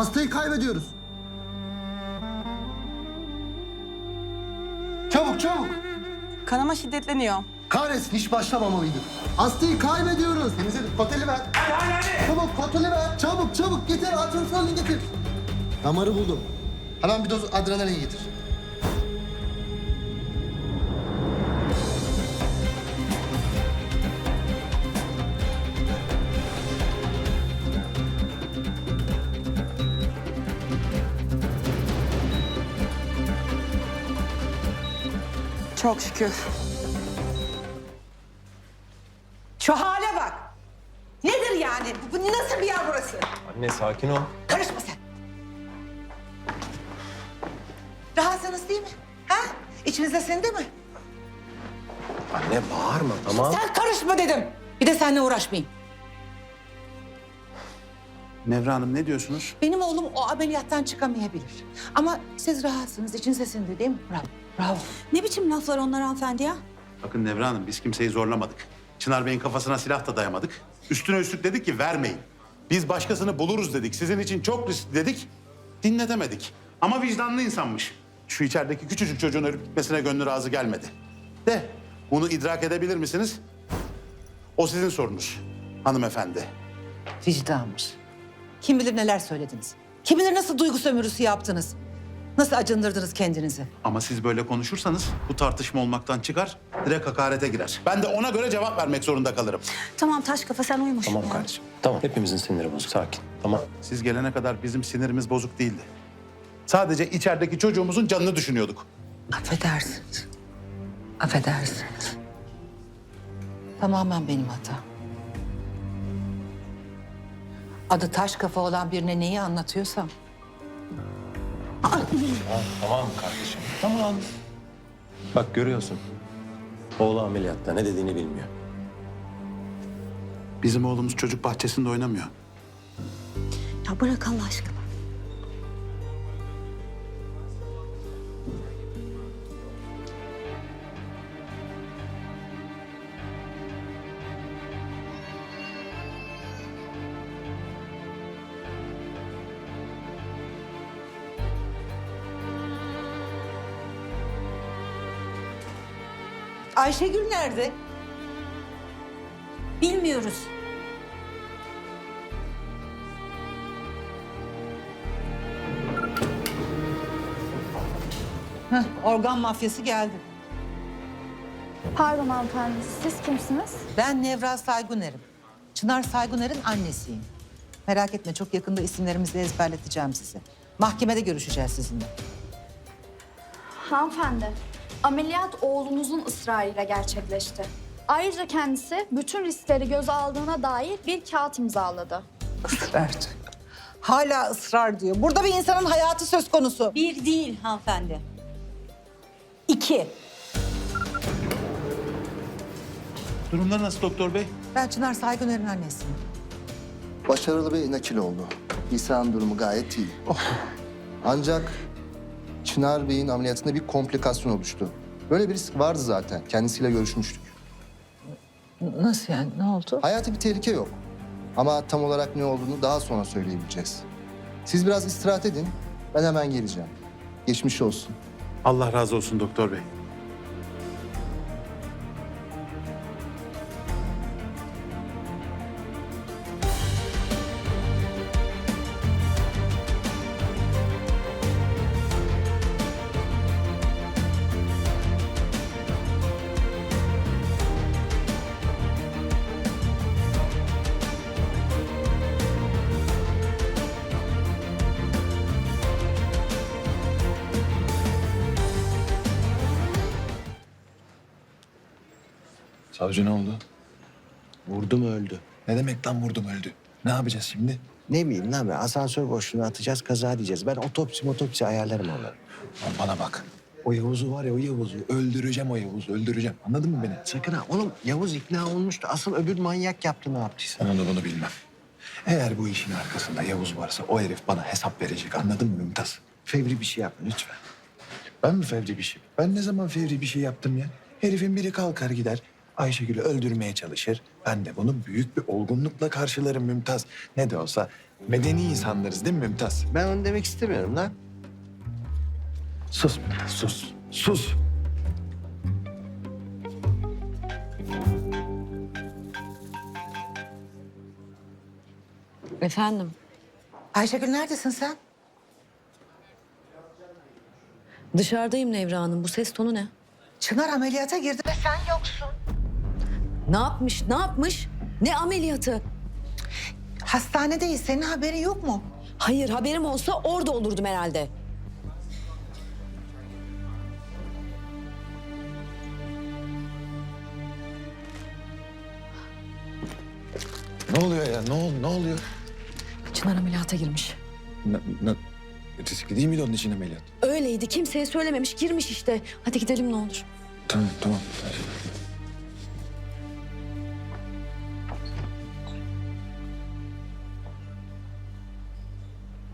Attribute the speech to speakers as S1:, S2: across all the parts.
S1: Hastayı kaybediyoruz. Çabuk çabuk.
S2: Kanama şiddetleniyor.
S1: Kahretsin hiç başlamamalıydık. Hastayı kaybediyoruz. Temizledik. Koteli ver. Hadi hadi hadi. Çabuk koteli ver. Çabuk çabuk getir. Adrenalin getir. Damarı buldum. Hemen bir doz adrenalin getir.
S2: Çok şükür.
S3: Şu hale bak. Nedir yani? Bu nasıl bir yer burası?
S4: Anne sakin ol.
S3: Karışma sen. Rahatsınız değil mi? Ha? İçinizde sindi mi?
S4: Anne bağırma tamam.
S3: Sen karışma dedim. Bir de seninle uğraşmayayım.
S5: Nevra Hanım ne diyorsunuz?
S3: Benim oğlum o ameliyattan çıkamayabilir. Ama siz rahatsınız, içinize sindi değil mi? Bravo, bravo.
S2: Ne biçim laflar onlar hanımefendi ya?
S5: Bakın Nevra Hanım biz kimseyi zorlamadık. Çınar Bey'in kafasına silah da dayamadık. Üstüne üstlük dedik ki vermeyin. Biz başkasını buluruz dedik. Sizin için çok riskli dedik. Dinletemedik. Ama vicdanlı insanmış. Şu içerideki küçücük çocuğun ölüp gitmesine gönlü razı gelmedi. De bunu idrak edebilir misiniz? O sizin sorunuz hanımefendi.
S3: Vicdanmış. Kim bilir neler söylediniz. Kim bilir nasıl duygu sömürüsü yaptınız. Nasıl acındırdınız kendinizi.
S5: Ama siz böyle konuşursanız bu tartışma olmaktan çıkar, direkt hakarete girer. Ben de ona göre cevap vermek zorunda kalırım.
S2: Tamam taş kafa sen uyumuş.
S4: Tamam kardeşim. Tamam hepimizin siniri bozuk. Sakin. Tamam.
S5: Siz gelene kadar bizim sinirimiz bozuk değildi. Sadece içerideki çocuğumuzun canını düşünüyorduk.
S3: Affedersiniz. Affedersiniz. Tamamen benim hatam. Adı taş kafa olan birine neyi anlatıyorsam
S4: Tamam kardeşim. Tamam. Bak görüyorsun. Oğlu ameliyatta ne dediğini bilmiyor.
S5: Bizim oğlumuz çocuk bahçesinde oynamıyor.
S2: Ya bırak Allah aşkına.
S3: Ayşegül nerede?
S2: Bilmiyoruz.
S3: Heh, organ mafyası geldi.
S6: Pardon hanımefendi, siz kimsiniz?
S3: Ben Nevra Sayguner'im. Çınar Sayguner'in annesiyim. Merak etme çok yakında isimlerimizi ezberleteceğim size. Mahkemede görüşeceğiz sizinle.
S6: Hanımefendi, ameliyat oğlunuzun ısrarıyla gerçekleşti. Ayrıca kendisi bütün riskleri göze aldığına dair bir kağıt imzaladı.
S3: Israr diyor. Hala ısrar diyor. Burada bir insanın hayatı söz konusu.
S2: Bir değil hanımefendi. İki.
S5: Durumları nasıl doktor bey?
S3: Ben Çınar Sayguner'in annesiyim.
S1: Başarılı bir nakil oldu. İsa'nın durumu gayet iyi. Ancak Çınar Bey'in ameliyatında bir komplikasyon oluştu. Böyle bir risk vardı zaten. Kendisiyle görüşmüştük.
S3: Nasıl yani? Ne oldu?
S1: Hayati bir tehlike yok. Ama tam olarak ne olduğunu daha sonra söyleyebileceğiz. Siz biraz istirahat edin. Ben hemen geleceğim. Geçmiş olsun.
S5: Allah razı olsun doktor bey.
S7: Savcı ne oldu? Vurdum öldü. Ne demek lan vurdum öldü? Ne yapacağız şimdi?
S8: Ne bileyim lan ben asansör boşluğuna atacağız kaza diyeceğiz. Ben otopsi motopsi ayarlarım onları.
S7: Lan bana bak. O Yavuz'u var ya o Yavuz'u. Öldüreceğim o Yavuz'u öldüreceğim. Anladın mı beni?
S8: Sakın ha oğlum Yavuz ikna olmuştu. Asıl öbür manyak yaptı ne yaptıysa.
S7: Ben onu bunu bilmem. Eğer bu işin arkasında Yavuz varsa o herif bana hesap verecek. Anladın mı Mümtaz?
S8: Fevri bir şey yapma lütfen.
S7: Ben mi fevri bir şey? Ben ne zaman fevri bir şey yaptım ya? Herifin biri kalkar gider. Ayşegül'ü öldürmeye çalışır. Ben de bunu büyük bir olgunlukla karşılarım Mümtaz. Ne de olsa medeni insanlarız değil mi Mümtaz?
S8: Ben onu demek istemiyorum lan.
S7: Sus Mümtaz, sus. Sus.
S2: Efendim?
S3: Ayşegül neredesin sen?
S9: Dışarıdayım Nevra Hanım. Bu ses tonu ne?
S3: Çınar ameliyata girdi ve sen yoksun.
S9: Ne yapmış? Ne yapmış? Ne ameliyatı?
S3: Hastanedeyiz. Senin haberin yok mu?
S9: Hayır haberim olsa orada olurdum herhalde.
S7: Ne oluyor ya? Ne, ol, ne oluyor?
S9: Çınar ameliyata girmiş.
S7: Ne, ne, riskli değil miydi onun için ameliyat?
S9: Öyleydi. Kimseye söylememiş. Girmiş işte. Hadi gidelim ne olur.
S7: Tamam, tamam.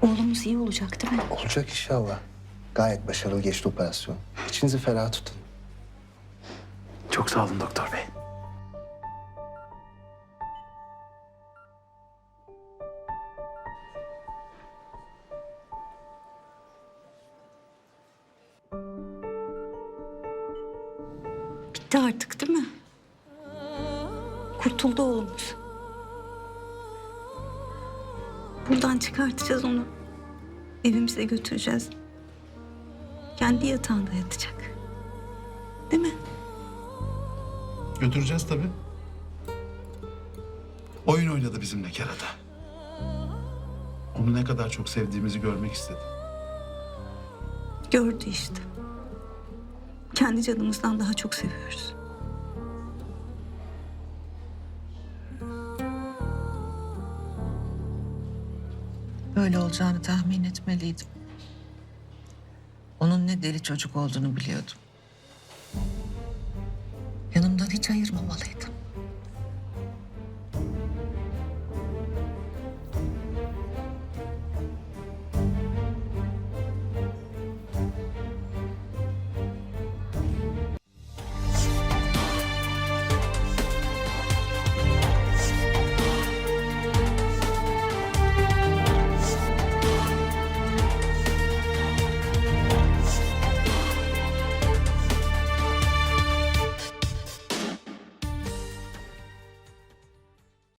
S2: Oğlumuz iyi olacak değil mi?
S1: Olacak inşallah. Gayet başarılı geçti operasyon. İçinizi ferah tutun.
S4: Çok sağ olun doktor bey.
S2: Bitti artık değil mi? Kurtuldu oğlumuz. Buradan çıkartacağız onu. Evimize götüreceğiz. Kendi yatağında yatacak. Değil mi?
S5: Götüreceğiz tabii. Oyun oynadı bizimle kerata. Onu ne kadar çok sevdiğimizi görmek istedi.
S2: Gördü işte. Kendi canımızdan daha çok seviyoruz.
S3: Böyle olacağını tahmin etmeliydim. Onun ne deli çocuk olduğunu biliyordum. Yanımdan hiç ayırmamalıydım.